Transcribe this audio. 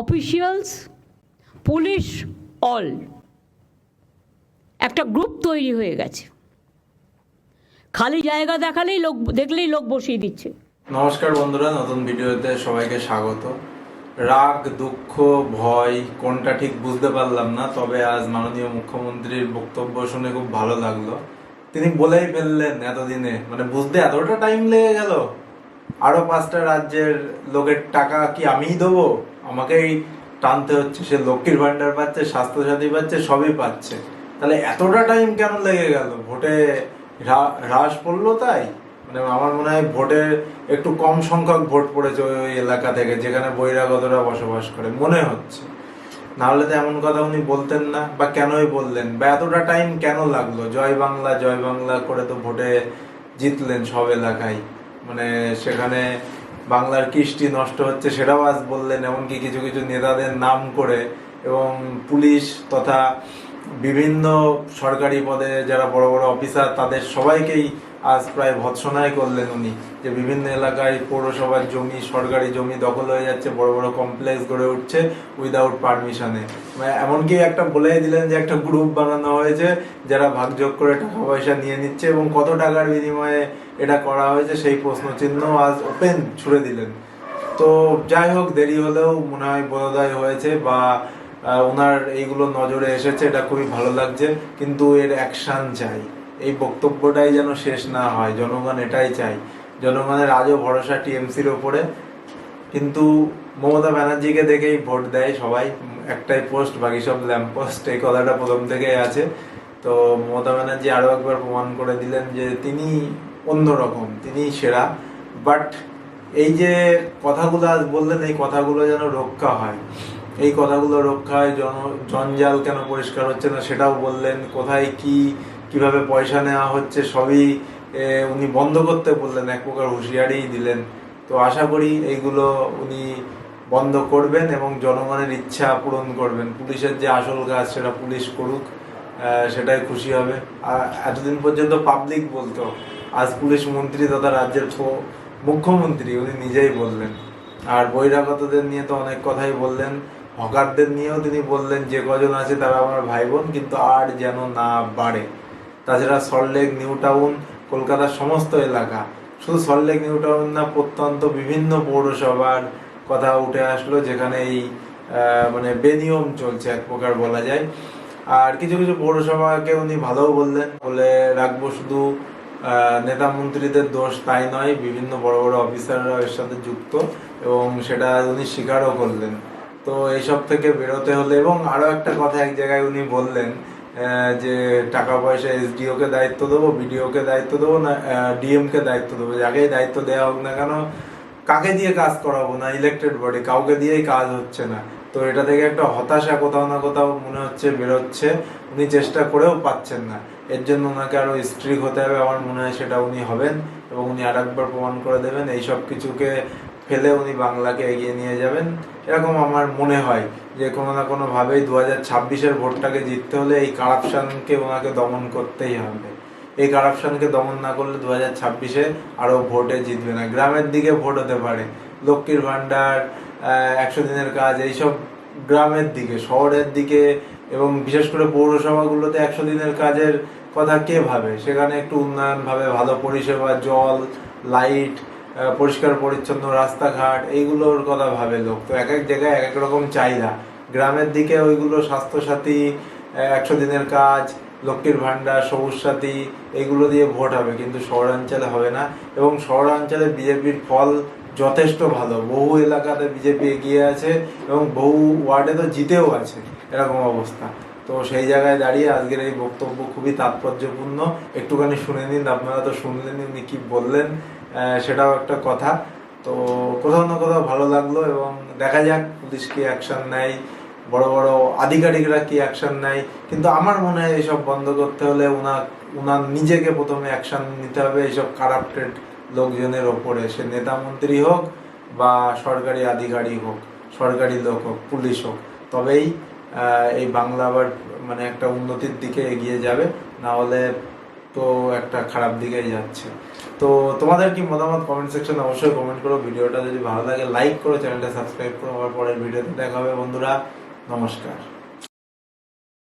Officials police all একটা group তৈরি হয়ে গেছে। খালি জায়গা দেখালেই লোক, দেখলেই লোক বসিয়ে দিচ্ছে। নমস্কার বন্ধুরা, নতুন ভিডিওতে সবাইকে স্বাগত। রাগ, দুঃখ, ভয়, কোনটা ঠিক বুঝতে পারলাম না, তবে আজ মাননীয় মুখ্যমন্ত্রীর বক্তব্য শুনে খুব ভালো লাগল। তিনি বলেই ফেললেন এতদিনে মানে বুঝতে এতটা টাইম লেগে গেল। আরও পাঁচটা রাজ্যের লোকের টাকা কি আমিই দেবো? আমাকেই টানতে হচ্ছে। সে লক্ষ্মীর ভান্ডার পাচ্ছে, স্বাস্থ্যসাথী পাচ্ছে, সবই পাচ্ছে। তাহলে এতটা টাইম কেন লেগে গেল? ভোটে হ্রা- হ্রাস পড়ল তাই? মানে আমার মনে হয় ভোটের একটু কম সংখ্যক ভোট পড়েছে ওই এলাকা থেকে, যেখানে বহিরাগতরা বসবাস করে, মনে হচ্ছে। নাহলে তো এমন কথা উনি বলতেন না, বা কেনই বললেন? বা এতটা টাইম কেন লাগল? জয় বাংলা জয় বাংলা করে তো ভোটে জিতলেন সব এলাকায়। মানে সেখানে বাংলার কৃষ্টি নষ্ট হচ্ছে সেটাও আজ বললেন, এমনকি কিছু কিছু নেতাদের নাম করে এবং পুলিশ তথা বিভিন্ন সরকারি পদে যারা বড় বড় অফিসার, তাদের সবাইকেই আজ প্রায় ভৎসনাই করলেন উনি যে বিভিন্ন এলাকায় পৌরসভার জমি, সরকারি জমি দখল হয়ে যাচ্ছে, বড় বড় কমপ্লেক্স গড়ে উঠছে উইদাউট পারমিশনে এমনকি একটা বলেই দিলেন যে একটা গ্রুপ বানানো হয়েছে, যারা ভাগযোগ করে টাকা পয়সা নিয়ে নিচ্ছে এবং কত টাকার বিনিময়ে এটা করা হয়েছে সেই প্রশ্ন চিহ্ন আজ ওপেন ছুড়ে দিলেন। তো যাই হোক, দেরি হলেও মনে হয় বোধোদয় হয়েছে বা ওনার এইগুলো নজরে এসেছে, এটা খুবই ভালো লাগছে। কিন্তু এর অ্যাকশন চাই। এই বক্তব্যটাই যেন শেষ না হয়, জনগণ এটাই চাই জনগণের আজও ভরসা টিএমসির ওপরে। কিন্তু মমতা ব্যানার্জিকে দেখেই ভোট দেয় সবাই। একটাই পোস্ট, বাকি সব ল্যাম্প পোস্ট, এই কথাটা প্রথম থেকেই আছে। তো মমতা ব্যানার্জি আরও একবার প্রমাণ করে দিলেন যে তিনি অন্যরকম, তিনি সেরা। বাট এই যে কথাগুলো বললেন, এই কথাগুলো যেন রক্ষা হয়। এই কথাগুলো রক্ষায় জন, জঞ্জাল কেন পরিষ্কার হচ্ছে না সেটাও বললেন, কোথায় কি, কীভাবে পয়সা নেওয়া হচ্ছে সবই উনি বন্ধ করতে বললেন, এক প্রকার হুঁশিয়ারিই দিলেন। তো আশা করি এইগুলো উনি বন্ধ করবেন এবং জনগণের ইচ্ছা পূরণ করবেন। পুলিশের যে আসল কাজ সেটা পুলিশ করুক সেটাই খুশি হবে। আর এতদিন পর্যন্ত পাবলিক বলতো, আজ পুলিশ মন্ত্রী তথা রাজ্যের মুখ্যমন্ত্রী, উনি নিজেই বললেন। আর বহিরাগতদের নিয়ে তো অনেক কথাই বললেন। হকারদের নিয়েও তিনি বললেন, যে কজন আছে তারা আমার ভাই বোন কিন্তু আর যেন না বাড়ে। তাছাড়া সল্টলেক নিউ টাউন কলকাতার সমস্ত এলাকা। শুধু সল্টলেক নিউ টাউন না, প্রত্যন্ত বিভিন্ন পৌরসভার কথা উঠে আসলো, যেখানে এই মানে বেনিয়ম চলছে, এক প্রকার বলা যায়। আর কিছু কিছু পৌরসভাকে উনি ভালোও বললেন, বলে রাখব শুধু নেতা মন্ত্রীদের দোষ তাই নয়, বিভিন্ন বড় বড় অফিসাররা এর সাথে যুক্ত, এবং সেটা উনি স্বীকারও করলেন। তো এইসব থেকে বেরোতে হলে এবং আরও একটা কথা এক জায়গায় উনি বললেন যে টাকা পয়সা এসডিও কে দায়িত্ব দেবো বিডিও কে দায়িত্ব দেবো, না ডিএম কে দায়িত্ব দেবো। যাকেই দায়িত্ব দেওয়া হোক না কেন, কাকে দিয়ে কাজ করাবো না ইলেকটেড বডি কাউকে দিয়েই কাজ হচ্ছে না। তো এটা থেকে একটা হতাশা কোথাও না কোথাও মনে হচ্ছে বেরোচ্ছে, উনি চেষ্টা করেও পাচ্ছেন না। এর জন্য ওনাকে আরও স্ট্রিক হতে হবে, আমার মনে হয় সেটা উনি হবেন এবং উনি আর একবার প্রমাণ করে দেবেন। এই সব কিছুকে ফেলে উনি বাংলাকে এগিয়ে নিয়ে যাবেন। এরকম আমার মনে হয় যে কোনো না কোনোভাবেই দু হাজার ছাব্বিশের ভোটটাকে জিততে হলে এই কারাপশনকে ওনাকে দমন করতেই হবে। এই কারাপশানকে দমন না করলে দু হাজার ছাব্বিশে আরও ভোটে জিতবে না। গ্রামের দিকে ভোট হতে পারে। লক্ষ্মীর ভাণ্ডার একশো দিনের কাজ, এইসব গ্রামের দিকে, শহরের দিকে এবং বিশেষ করে পৌরসভাগুলোতে একশো দিনের কাজের কথা কে ভাবে? সেখানে একটু উন্নয়নভাবে ভালো পরিষেবা, জল লাইট পরিষ্কার, পরিচ্ছন্ন, রাস্তাঘাট, এইগুলোর কথা ভাবে লোক। তো এক এক জায়গায় এক এক রকম চাহিদা। গ্রামের দিকে ওইগুলো স্বাস্থ্যসাথী একশো দিনের কাজ, লক্ষ্মীর ভাণ্ডার, সবুজ সাথী, এইগুলো দিয়ে ভোট হবে। কিন্তু শহরাঞ্চলে হবে না। এবং শহরাঞ্চলে বিজেপির ফল যথেষ্ট ভালো। বহু এলাকাতে বিজেপি এগিয়ে আছে এবং বহু ওয়ার্ডে তো জিতেও আছে এরকম অবস্থা। তো সেই জায়গায় দাঁড়িয়ে আজকের এই বক্তব্য খুবই তাৎপর্যপূর্ণ। একটুখানি শুনে নিন, আপনারা তো শুনলেন উনি কি বললেন। সেটাও একটা কথা। তো কোথাও না কোথাও ভালো লাগল এবং দেখা যাক পুলিশ কি অ্যাকশন নেয়, বড় বড় আধিকারিকরা কি অ্যাকশন নেয়। কিন্তু আমার মনে হয় এইসব বন্ধ করতে হলে ওনার ওনার নিজেকে প্রথমে অ্যাকশন নিতে হবে এইসব কারাপ্টেড লোকজনের ওপরে। সে নেতা মন্ত্রী হোক বা সরকারি আধিকারিক হোক, সরকারি লোক হোক, পুলিশ হোক, তবেই এই বাংলা আবার মানে একটা উন্নতির দিকে এগিয়ে যাবে। না হলে তো একটা খারাপ দিকেই যাচ্ছে। তো তোমাদের কি মতামত কমেন্ট সেকশনে অবশ্যই কমেন্ট করো। ভিডিওটা যদি ভালো লাগে লাইক করো চ্যানেলটা সাবস্ক্রাইব করো। আবার পরের ভিডিওতে দেখা হবে বন্ধুরা। নমস্কার।